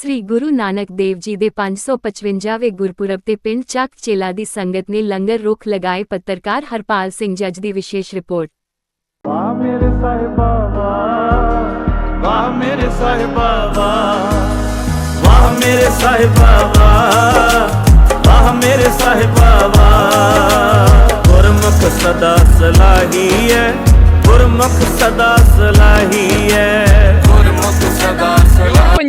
ਸ੍ਰੀ ਗੁਰੂ ਨਾਨਕ ਦੇਵ ਜੀ ਦੇ 555ਵੇਂ ਗੁਰਪੁਰਬ ਤੇ ਪਿੰਡ ਚੱਕ ਚੇਲਾ ਦੀ ਸੰਗਤ ਨੇ ਲੰਗਰ ਰੁੱਖ ਲਗਾਏ, ਪੱਤਰਕਾਰ ਹਰਪਾਲ ਸਿੰਘ ਜੱਜ ਦੀ ਵਿਸ਼ੇਸ਼ ਰਿਪੋਰਟ। ਵਾਹ ਮੇਰੇ ਸਾਹਿਬਾ, ਵਾਹ। ਵਾਹ ਮੇਰੇ ਸਾਹਿਬਾ, ਵਾਹ। ਵਾਹ ਮੇਰੇ ਸਾਹਿਬਾ, ਵਾਹ। ਵਾਹ ਮੇਰੇ ਸਾਹਿਬਾ, ਵਾਹ। ਗੁਰਮੁਖ ਸਦਾ ਸਲਾਹੀ ਹੈ, ਗੁਰਮੁਖ ਸਦਾ ਸਲਾਹੀ ਹੈ।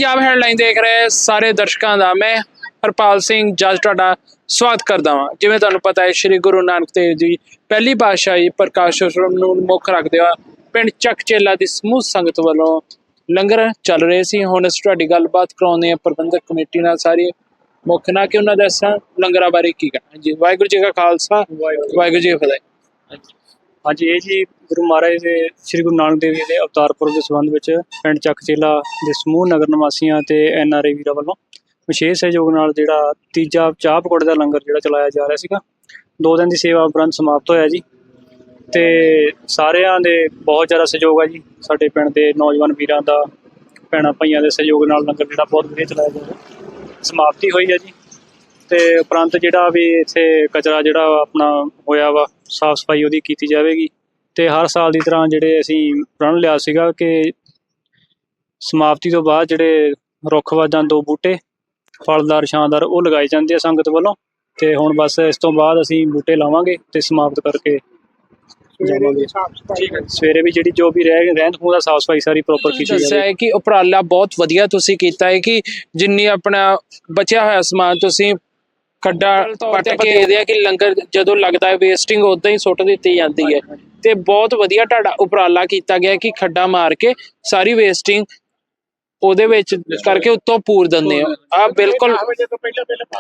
ਪੰਜਾਬ ਹੈਡਲਾਈਨ ਦੇਖ ਰਹੇ ਸਾਰੇ ਦਰਸ਼ਕਾਂ ਦਾ। ਮੈਂ ਹਰਪਾਲ ਸਿੰਘ ਜੱਜ ਤੁਹਾਡਾ ਸਵਾਗਤ ਕਰਦਾ ਹਾਂ ਜਿਵੇਂ ਤੁਹਾਨੂੰ ਪਤਾ ਹੈ ਸ੍ਰੀ ਗੁਰੂ ਨਾਨਕ ਦੇਵ ਜੀ ਪਹਿਲੀ ਪਾਤਸ਼ਾਹੀ ਪ੍ਰਕਾਸ਼ ਉਤਸਵ ਨੂੰ ਮੁੱਖ ਰੱਖਦੇ ਹੋਏ ਪਿੰਡ ਚੱਕ ਚੇਲਾ ਦੀ ਸਮੂਹ ਸੰਗਤ ਵੱਲੋਂ ਲੰਗਰ ਚੱਲ ਰਹੇ ਸੀ। ਹੁਣ ਅਸੀਂ ਤੁਹਾਡੀ ਗੱਲਬਾਤ ਕਰਾਉਂਦੇ ਹਾਂ। ਪ੍ਰਬੰਧਕ ਕਮੇਟੀ ਨਾਲ ਸਾਰੀ ਮੁੱਖ ਨਾ ਕਿ ਉਹਨਾਂ ਦਾ ਦੱਸਣ ਲੰਗਰਾਂ ਬਾਰੇ ਕੀ ਕਹਿਣਾ ਜੀ ਵਾਹਿਗੁਰੂ ਜੀ ਕਾ ਖਾਲਸਾ ਵਾਹਿਗੁਰੂ ਜੀ ਕੀ ਫਤਿਹ। ਹਾਂਜੀ ਇਹ ਜੀ ਗੁਰੂ ਮਹਾਰਾਜ ਦੇ, ਸ੍ਰੀ ਗੁਰੂ ਨਾਨਕ ਦੇਵ ਜੀ ਦੇ ਅਵਤਾਰ ਪੁਰਬ ਦੇ ਸੰਬੰਧ ਵਿੱਚ ਪਿੰਡ ਚੱਕ ਚੇਲਾ ਦੇ ਸਮੂਹ ਨਗਰ ਨਿਵਾਸੀਆਂ ਤੇ ਐਨ ਆਰ ਆਈ ਵੀਰਾਂ ਵੱਲੋਂ ਵਿਸ਼ੇਸ਼ ਸਹਿਯੋਗ ਨਾਲ ਜਿਹੜਾ ਤੀਜਾ ਚਾਹ ਪਕੌੜੇ ਦਾ ਲੰਗਰ ਜਿਹੜਾ ਚਲਾਇਆ ਜਾ ਰਿਹਾ ਸੀਗਾ। ਦੋ ਦਿਨ ਦੀ ਸੇਵਾ ਉਪਰੰਤ ਸਮਾਪਤ ਹੋਇਆ ਜੀ ਤੇ ਸਾਰਿਆਂ ਦੇ ਬਹੁਤ ਜ਼ਿਆਦਾ ਸਹਿਯੋਗ ਆ ਜੀ। ਸਾਡੇ ਪਿੰਡ ਦੇ ਨੌਜਵਾਨ ਵੀਰਾਂ ਦਾ, ਭੈਣਾਂ ਭਾਈਆਂ ਦੇ ਸਹਿਯੋਗ ਨਾਲ ਲੰਗਰ ਜਿਹੜਾ ਬਹੁਤ ਵਧੀਆ ਚਲਾਇਆ ਜਾ ਰਿਹਾ। ਸਮਾਪਤੀ ਹੋਈ ਹੈ ਜੀ ਤੇ ਉਪਰੰਤ ਜਿਹੜਾ ਵੀ ਇੱਥੇ ਕਚਰਾ ਜਿਹੜਾ ਆਪਣਾ ਹੋਇਆ ਵਾ ਸਾਫ਼ ਸਫ਼ਾਈ ਉਹਦੀ ਕੀਤੀ ਜਾਵੇਗੀ ਤੇ ਹਰ ਸਾਲ ਦੀ ਤਰ੍ਹਾਂ ਜਿਹੜੇ ਅਸੀਂ ਪ੍ਰਣ ਲਿਆ ਸੀਗਾ ਕਿ ਸਮਾਪਤੀ ਤੋਂ ਬਾਅਦ ਜਿਹੜੇ ਰੁੱਖ ਵਾਜਾਂ ਦੋ ਬੂਟੇ ਫਲਦਾਰ ਛਾਂਦਾਰ ਉਹ ਲਗਾਏ ਜਾਂਦੇ ਆ ਸੰਗਤ ਵੱਲੋਂ ਤੇ ਹੁਣ ਬਸ ਇਸ ਤੋਂ ਬਾਅਦ ਅਸੀਂ ਬੂਟੇ ਲਾਵਾਂਗੇ ਤੇ ਸਮਾਪਤ ਕਰਕੇ ਜਾਵਾਂਗੇ। ਠੀਕ ਹੈ ਸਵੇਰੇ ਵੀ ਜਿਹੜੀ ਜੋ ਵੀ ਰਹਿ ਰਹਿੰਦ ਖੂੰਹਦ ਦਾ ਸਾਫ਼ ਸਫ਼ਾਈ ਸਾਰੀ ਪ੍ਰੋਪਰ ਕੀਤੀ ਦੱਸਿਆ ਜਾਵੇ ਹੈ ਕਿ ਉਪਰਾਲਾ ਬਹੁਤ ਵਧੀਆ ਤੁਸੀਂ ਕੀਤਾ ਹੈ ਕਿ ਜਿੰਨੀ ਆਪਣਾ ਬਚਿਆ ਹੋਇਆ ਸਮਾਨ ਤੁਸੀਂ ਖੱਡਾ ਪੱਟ ਕੇ ਦੇ ਆ ਕਿ ਲੰਗਰ ਜਦੋਂ ਲੱਗਦਾ ਹੈ ਵੇਸਟਿੰਗ ਉਦਾਂ ਹੀ ਸੁੱਟ ਦਿੱਤੀ ਜਾਂਦੀ ਹੈ। ਤੇ ਬਹੁਤ ਵਧੀਆ ਤੁਹਾਡਾ ਉਪਰਾਲਾ ਕੀਤਾ ਗਿਆ ਕਿ ਖੱਡਾ ਮਾਰ ਕੇ ਸਾਰੀ ਵੇਸਟਿੰਗ ਉਹਦੇ ਵਿੱਚ ਕਰਕੇ ਉੱਤੋਂ ਪੂਰ ਦਿੰਦੇ ਆ। ਆ। ਬਿਲਕੁਲ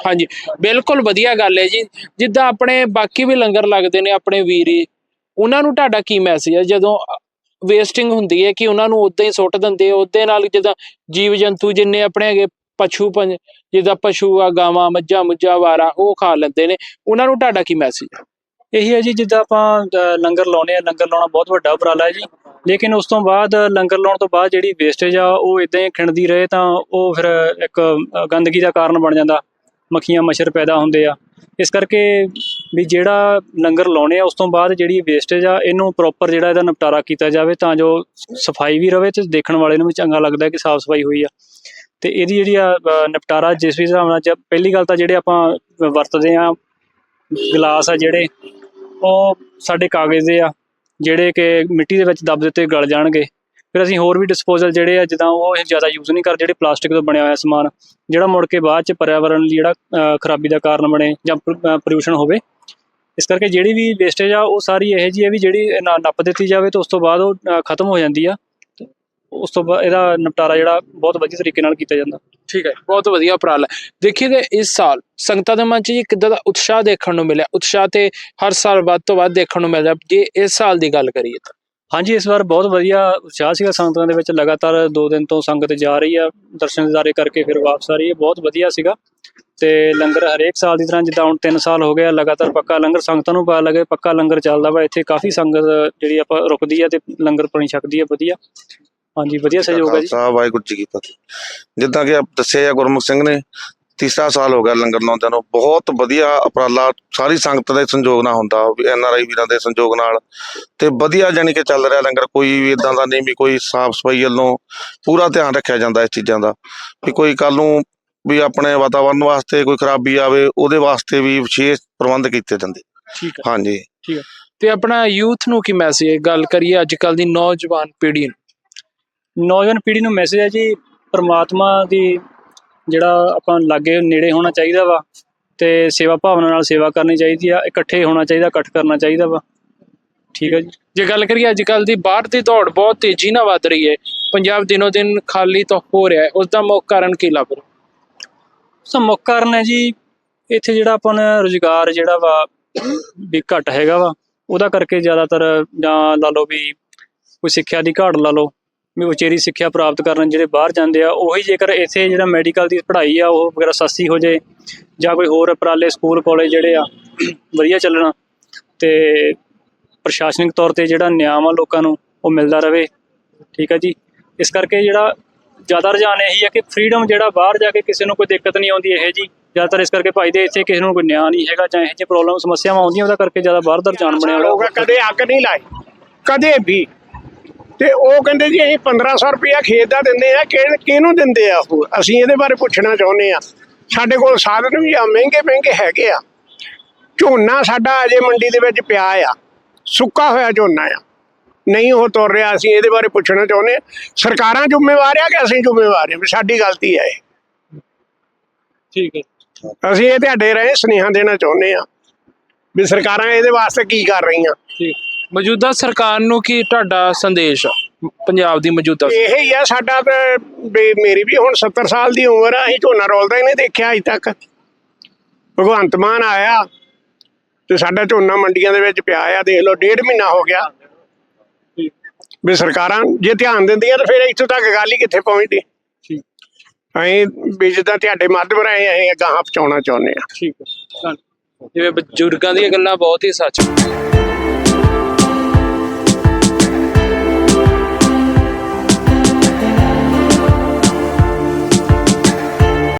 ਹਾਂਜੀ ਬਿਲਕੁਲ ਵਧੀਆ ਗੱਲ ਹੈ ਜੀ। ਜਿੱਦਾਂ ਆਪਣੇ ਬਾਕੀ ਵੀ ਲੰਗਰ ਲੱਗਦੇ ਨੇ ਆਪਣੇ ਵੀਰੀ ਉਹਨਾਂ ਨੂੰ ਤੁਹਾਡਾ ਕੀ ਮੈਸੇਜ ਹੈ? ਜਦੋਂ ਵੇਸਟਿੰਗ ਹੁੰਦੀ ਹੈ ਕਿ ਉਹਨਾਂ ਨੂੰ ਉਦਾਂ ਹੀ ਸੁੱਟ ਦਿੰਦੇ ਉਹਦੇ ਨਾਲ ਜਿੱਦਾਂ ਜੀਵ ਜੰਤੂ ਜਿੰਨੇ ਆਪਣੇ ਹੈਗੇ ਪਸ਼ੂ ਪੰਜ ਜਿੱਦਾਂ ਪਸ਼ੂ ਆ, ਗਾਵਾਂ, ਮੱਝਾਂ, ਮੁੱਝਾਂ, ਵਾਰਾ, ਉਹ ਖਾ ਲੈਂਦੇ ਨੇ। ਉਹਨਾਂ ਨੂੰ ਤੁਹਾਡਾ ਕੀ ਮੈਸੇਜ ਹੈ ਇਹੀ ਹੈ ਜੀ, ਜਿੱਦਾਂ ਆਪਾਂ ਲੰਗਰ ਲਾਉਣੇ ਆ ਲੰਗਰ ਲਾਉਣਾ ਬਹੁਤ ਵੱਡਾ ਉਪਰਾਲਾ ਹੈ ਜੀ। ਲੇਕਿਨ ਉਸ ਤੋਂ ਬਾਅਦ ਲੰਗਰ ਲਾਉਣ ਤੋਂ ਬਾਅਦ ਜਿਹੜੀ ਵੇਸਟੇਜ ਆ, ਉਹ ਇਦਾਂ ਹੀ ਖਿੰਡਦੀ ਰਹੇ ਤਾਂ ਉਹ ਫਿਰ ਇੱਕ ਗੰਦਗੀ ਦਾ ਕਾਰਨ ਬਣ ਜਾਂਦਾ। ਮੱਖੀਆਂ, ਮੱਛਰ ਪੈਦਾ ਹੁੰਦੇ ਆ। ਇਸ ਕਰਕੇ ਵੀ ਜਿਹੜਾ ਲੰਗਰ ਲਾਉਣੇ ਆ ਉਸ ਤੋਂ ਬਾਅਦ ਜਿਹੜੀ ਵੇਸਟੇਜ ਆ, ਇਹਨੂੰ ਪ੍ਰੋਪਰ ਜਿਹੜਾ ਇਹਦਾ ਨਿਪਟਾਰਾ ਕੀਤਾ ਜਾਵੇ ਤਾਂ ਜੋ ਸਫ਼ਾਈ ਵੀ ਰਵੇ ਤੇ ਦੇਖਣ ਵਾਲੇ ਨੂੰ ਵੀ ਚੰਗਾ ਲੱਗਦਾ ਕਿ ਸਾਫ਼ ਸਫ਼ਾਈ ਹੋਈ ਆ। ਤੇ ਇਹਦੀ ਜਿਹੜੀ ਆ ਅ, ਨਿਪਟਾਰਾ ਜਿਸ ਵੀ ਹਿਸਾਬ ਨਾਲ ਜ- ਪਹਿਲੀ ਗੱਲ ਤਾਂ ਜਿਹੜੇ ਆਪਾਂ ਵਰਤਦੇ ਆ ਗਲਾਸ ਆ ਜਿਹੜੇ ਉਹ ਸਾਡੇ ਕਾਗਜ਼ ਦੇ ਆ ਜਿਹੜੇ ਕਿ ਮਿੱਟੀ ਦੇ ਵਿੱਚ ਦੱਬ ਦਿੱਤੇ ਗਲ ਜਾਣਗੇ। ਫਿਰ ਅਸੀਂ ਹੋਰ ਵੀ ਡਿਸਪੋਜ਼ਲ ਜਿਹੜੇ ਆ ਜਿੱਦਾਂ ਉਹ ਅਸੀਂ ਜ਼ਿਆਦਾ ਯੂਜ਼ ਨਹੀਂ ਕਰਦੇ ਜਿਹੜੇ ਪਲਾਸਟਿਕ ਤੋਂ ਬਣਿਆ ਹੋਇਆ ਸਮਾਨ ਜਿਹੜਾ ਮੁੜ ਕੇ ਬਾਅਦ ਚ ਪਰਿਆਵਰਣ ਲਈ ਜਿਹੜਾ ਅ, ਖਰਾਬੀ ਦਾ ਕਾਰਨ ਬਣੇ ਜਾਂ ਪੋਲਿਊਸ਼ਨ ਹੋਵੇ। ਇਸ ਕਰਕੇ ਜਿਹੜੀ ਵੀ ਵੇਸਟੇਜ ਆ ਉਹ ਸਾਰੀ ਇਹੋ ਜਿਹੀ ਹੈ ਵੀ ਜਿਹੜੀ ਨਾ ਨੱਪ ਦਿੱਤੀ ਜਾਵੇ ਤਾਂ ਉਸ ਤੋਂ ਬਾਅਦ ਉਹ ਅ, ਖਤਮ ਹੋ ਜਾਂਦੀ ਆ। ਉਸ ਤੋਂ ਬਾਅਦ ਇਹਦਾ ਨਿਪਟਾਰਾ ਜਿਹੜਾ ਬਹੁਤ ਵਧੀਆ ਤਰੀਕੇ ਨਾਲ ਕੀਤਾ ਜਾਂਦਾ। ਠੀਕ ਹੈ ਬਹੁਤ ਵਧੀਆ ਉਪਰਾਲਾ। ਦੇਖੀਏ ਕਿ ਇਸ ਸਾਲ ਸੰਗਤਾਂ ਦੇ ਮਨ 'ਚ ਜੀ ਕਿੱਦਾਂ ਦਾ ਉਤਸ਼ਾਹ ਦੇਖਣ ਨੂੰ ਮਿਲਿਆ। ਉਤਸ਼ਾਹ ਤੇ ਹਰ ਸਾਲ ਵੱਧ ਤੋਂ ਵੱਧ ਦੇਖਣ ਨੂੰ ਮਿਲਦਾ। ਜੇ ਇਸ ਸਾਲ ਦੀ ਗੱਲ ਕਰੀਏ ਤਾਂ। ਹਾਂਜੀ ਇਸ ਵਾਰ ਬਹੁਤ ਵਧੀਆ ਉਤਸ਼ਾਹ ਸੀਗਾ ਸੰਗਤਾਂ ਦੇ ਵਿੱਚ। ਲਗਾਤਾਰ 2 ਦਿਨ ਤੋਂ ਸੰਗਤ ਜਾ ਰਹੀ ਆ। ਦਰਸ਼ਨ ਦਿਦਾਰੇ ਕਰਕੇ ਫਿਰ ਵਾਪਸ ਆ ਰਹੀ ਹੈ। ਬਹੁਤ ਵਧੀਆ ਸੀਗਾ। ਤੇ ਲੰਗਰ ਹਰੇਕ ਸਾਲ ਦੀ ਤਰ੍ਹਾਂ ਜਿੱਦਾਂ ਹੁਣ 3 ਸਾਲ ਹੋ ਗਿਆ ਲਗਾਤਾਰ ਪੱਕਾ ਲੰਗਰ ਸੰਗਤਾਂ ਨੂੰ ਪਤਾ ਲੱਗੇ। ਪੱਕਾ ਲੰਗਰ ਚੱਲਦਾ ਵਾ। ਇੱਥੇ ਕਾਫੀ ਸੰਗਤ ਜਿਹੜੀ ਆਪਾਂ ਰੁਕਦੀ ਆ ਤੇ ਲੰਗਰ ਪਾਣੀ ਛਕਦੀ ਆ ਵਧੀਆ। ਹਾਂਜੀ ਵਧੀਆ ਸਹਿਯੋਗ ਹੈ ਜੀ। ਖਾਲਸਾ ਵਾਹਿਗੁਰੂ ਜੀ ਕੀ ਫਤਿਹ। ਜਿੱਦਾਂ ਕਿ ਆਪ ਦੱਸਿਆ ਗੁਰਮੁਖ ਸਿੰਘ ਨੇ ਤੀਸਰਾ ਸਾਲ ਹੋ ਗਿਆ ਲੰਗਰ ਲਾਉਂਦਿਆਂ ਨੂੰ। ਬਹੁਤ ਵਧੀਆ ਉਪਰਾਲਾ ਸਾਰੀ ਸੰਗਤ ਦੇ ਸੰਯੋਗ ਨਾਲ ਹੁੰਦਾ ਐਨ ਆਰ ਆਈ ਵੀਰਾਂ ਦੇ ਸੰਯੋਗ ਨਾਲ। ਤੇ ਵਧੀਆ ਜਾਨੀ ਕਿ ਚੱਲ ਰਿਹਾ ਲੰਗਰ ਕੋਈ ਵੀ ਇਦਾਂ ਦਾ ਨਹੀਂ ਵੀ ਕੋਈ ਸਾਫ਼ ਸਫ਼ਾਈ ਵੱਲੋਂ ਪੂਰਾ ਧਿਆਨ ਰੱਖਿਆ ਜਾਂਦਾ ਇਸ ਚੀਜ਼ਾਂ ਦਾ। ਵੀ ਕੋਈ ਕੱਲ ਨੂੰ ਵੀ ਆਪਣੇ ਵਾਤਾਵਰਣ ਵਾਸਤੇ ਕੋਈ ਖਰਾਬੀ ਆਵੇ ਉਹਦੇ ਵਾਸਤੇ ਵੀ ਵਿਸ਼ੇਸ਼ ਪ੍ਰਬੰਧ ਕੀਤੇ ਜਾਂਦੇ। ਠੀਕ ਹੈ ਹਾਂਜੀ। ਤੇ ਆਪਣਾ ਯੂਥ ਨੂੰ ਕੀ ਮੈਸੇਜ ਗੱਲ ਕਰੀਏ ਅੱਜ ਕੱਲ ਦੀ ਨੌਜਵਾਨ ਪੀੜ੍ਹੀ ਨੂੰ। ਨੌਜਵਾਨ ਪੀੜ੍ਹੀ ਨੂੰ ਮੈਸੇਜ ਹੈ ਜੀ, ਪ੍ਰਮਾਤਮਾ ਦੀ ਜਿਹੜਾ ਆਪਾਂ ਲਾਗੇ ਨੇੜੇ ਹੋਣਾ ਚਾਹੀਦਾ ਵਾ ਤੇ ਸੇਵਾ ਭਾਵਨਾ ਨਾਲ ਸੇਵਾ ਕਰਨੀ ਚਾਹੀਦੀ ਆ, ਇਕੱਠੇ ਹੋਣਾ ਚਾਹੀਦਾ, ਇਕੱਠ ਕਰਨਾ ਚਾਹੀਦਾ ਵਾ। ਠੀਕ ਹੈ ਜੀ। ਜੇ ਗੱਲ ਕਰੀਏ ਅੱਜ ਕੱਲ ਦੀ, ਬਾਹਰ ਦੀ ਦੌੜ ਬਹੁਤ ਤੇਜ਼ੀ ਨਾਲ ਵੱਧ ਰਹੀ ਹੈ। ਪੰਜਾਬ ਦਿਨੋ ਦਿਨ ਖਾਲੀ ਤਾਂ ਹੋ ਰਿਹਾ ਹੈ। ਉਸ ਦਾ ਮੁੱਖ ਕਾਰਨ ਕੀ ਲੱਭ ਰਿਹਾ? ਸੋ ਮੁੱਖ ਕਾਰਨ ਹੈ ਜੀ, ਇੱਥੇ ਜਿਹੜਾ ਆਪਾਂ ਨੂੰ ਰੁਜ਼ਗਾਰ ਜਿਹੜਾ ਵਾ ਵੀ ਘੱਟ ਹੈਗਾ ਵਾ, ਉਹਦਾ ਕਰਕੇ ਜ਼ਿਆਦਾਤਰ ਜਾਂ ਲਾ ਲਓ ਵੀ ਕੋਈ ਸਿੱਖਿਆ ਦੀ ਘਾਟ ਲਾ ਲਓ ਉਚੇਰੀ ਸਿੱਖਿਆ ਪ੍ਰਾਪਤ ਕਰਨ ਜਿਹੜੇ ਬਾਹਰ ਜਾਂਦੇ ਆ ਉਹੀ ਜੇਕਰ ਇੱਥੇ ਜਿਹੜਾ ਮੈਡੀਕਲ ਦੀ ਪੜ੍ਹਾਈ ਆ ਉਹ ਵਗੈਰਾ ਸਸਤੀ ਹੋ ਜੇ ਜਾਂ ਕੋਈ ਹੋਰ ਉਪਰਾਲੇ ਸਕੂਲ ਕਾਲਜ ਜਿਹੜੇ ਆ ਵਧੀਆ ਚੱਲਣ ਤੇ ਪ੍ਰਸ਼ਾਸਨਿਕ ਤੌਰ ਤੇ ਜਿਹੜਾ ਨਿਆਂ ਆ ਲੋਕਾਂ ਨੂੰ ਉਹ ਮਿਲਦਾ ਰਵੇ ਠੀਕ ਹੈ ਜੀ? ਇਸ ਕਰਕੇ ਜਿਹੜਾ ਜ਼ਿਆਦਾ ਰੁਝਾਨ ਇਹੀ ਹੈ ਕਿ ਫ੍ਰੀडम ਜਿਹੜਾ ਬਾਹਰ ਜਾ ਕੇ ਕਿਸੇ ਨੂੰ ਕੋਈ ਦਿੱਕਤ ਨਹੀਂ ਆਉਂਦੀ ਇਹ ਜੀ ਜ਼ਿਆਦਾਤਰ ਇਸ ਕਰਕੇ ਭਾਈ ਦੇ ਇੱਥੇ ਕਿਸੇ ਨੂੰ ਕੋਈ ਨਿਆਂ ਨਹੀਂ ਹੈਗਾ ਜਾਂ ਇਹ ਜਿਹੀ ਪ੍ਰੋਬਲਮ ਸਮੱਸਿਆਵਾਂ ਆਉਂਦੀਆਂ ਉਹਦਾ ਕਰਕੇ ਜ਼ਿਆਦਾ ਬਾਹਰ ਦਾ ਰੁਝਾਨ ਬਣਿਆ ਹੋਇਆ। ਕਦੇ ਅੱਗ ਨਹੀਂ ਲਾਈ ਕਦੇ ਵੀ। ਤੇ ਉਹ ਕਹਿੰਦੇ ਜੀ ਅਸੀਂ 1500 ਰੁਪਇਆ ਖੇਤ ਦਾ ਦਿੰਦੇ ਆ ਕਿ ਕਿਹਨੂੰ ਦਿੰਦੇ ਆ ਉਹ? ਅਸੀਂ ਇਹਦੇ ਬਾਰੇ ਪੁੱਛਣਾ ਚਾਹੁੰਦੇ ਆ। ਸਾਡੇ ਕੋਲ ਸਾਧਨ ਵੀ ਆ ਮਹਿੰਗੇ ਮਹਿੰਗੇ ਹੈਗੇ ਆ। ਝੋਨਾ ਸਾਡਾ ਅਜੇ ਮੰਡੀ ਦੇ ਵਿੱਚ ਪਿਆ ਆ। ਸੁੱਕਾ ਹੋਇਆ ਝੋਨਾ ਆ। ਨਹੀਂ ਉਹ ਤੁਰ ਰਿਹਾ ਅਸੀਂ ਇਹਦੇ ਬਾਰੇ ਪੁੱਛਣਾ ਚਾਹੁੰਦੇ ਆ। ਸਰਕਾਰਾਂ ਜ਼ਿੰਮੇਵਾਰ ਆ ਕਿ ਅਸੀਂ ਜ਼ਿੰਮੇਵਾਰ ਆ? ਵੀ ਸਾਡੀ ਗਲਤੀ ਹੈ ਇਹ। ਠੀਕ ਹੈ। ਅਸੀਂ ਇਹ ਤੁਹਾਡੇ ਰਹੇ ਸੁਨੇਹਾ ਦੇਣਾ ਚਾਹੁੰਦੇ ਆ ਵੀ ਸਰਕਾਰਾਂ ਇਹਦੇ ਵਾਸਤੇ ਕੀ ਕਰ ਰਹੀਆਂ। ਠੀਕ। ਮੌਜੂਦਾ ਸਰਕਾਰ ਨੂੰ ਕੀ ਤੁਹਾਡਾ ਸੰਦੇਸ਼ ਆ? ਪੰਜਾਬ ਦੀ ਮੌਜੂਦਾ ਇਹ ਹੀ ਆ ਸਾਡਾ ਤੇ ਵੀ ਮੇਰੀ ਵੀ ਹੁਣ 70 ਸਾਲ ਦੀ ਉਮਰ ਆ ਅਸੀਂ ਝੋਨਾ ਰੋਲਦਾ ਹੀ ਨਹੀਂ ਦੇਖਿਆ ਅਜ ਤੱਕ। ਭਗਵੰਤ ਮਾਨ ਆਇਆ ਤੇ ਸਾਡਾ ਝੋਨਾ ਮੰਡੀਆਂ ਦੇ ਵਿੱਚ ਪਿਆ ਆ ਦੇਖ ਲਓ ਡੇਢ ਮਹੀਨਾ ਹੋ ਗਿਆ। ਵੀ ਸਰਕਾਰਾਂ ਜੇ ਧਿਆਨ ਦਿੰਦੀਆਂ ਤਾਂ ਫਿਰ ਇੱਥੋਂ ਤੱਕ ਗੱਲ ਹੀ ਕਿੱਥੇ ਪਹੁੰਚਦੀ। ਠੀਕ ਅਸੀਂ ਵੀ ਜਿੱਦਾਂ ਤੁਹਾਡੇ ਮਾਧਿਅਮ ਰਾਹੀਂ ਅਸੀਂ ਗਾਹਾਂ ਪਹੁੰਚਾਉਣਾ ਚਾਹੁੰਦੇ ਆ ਠੀਕ ਹੈ। ਜਿਵੇਂ ਬਜ਼ੁਰਗਾਂ ਦੀਆਂ ਗੱਲਾਂ ਬਹੁਤ ਹੀ ਸੱਚ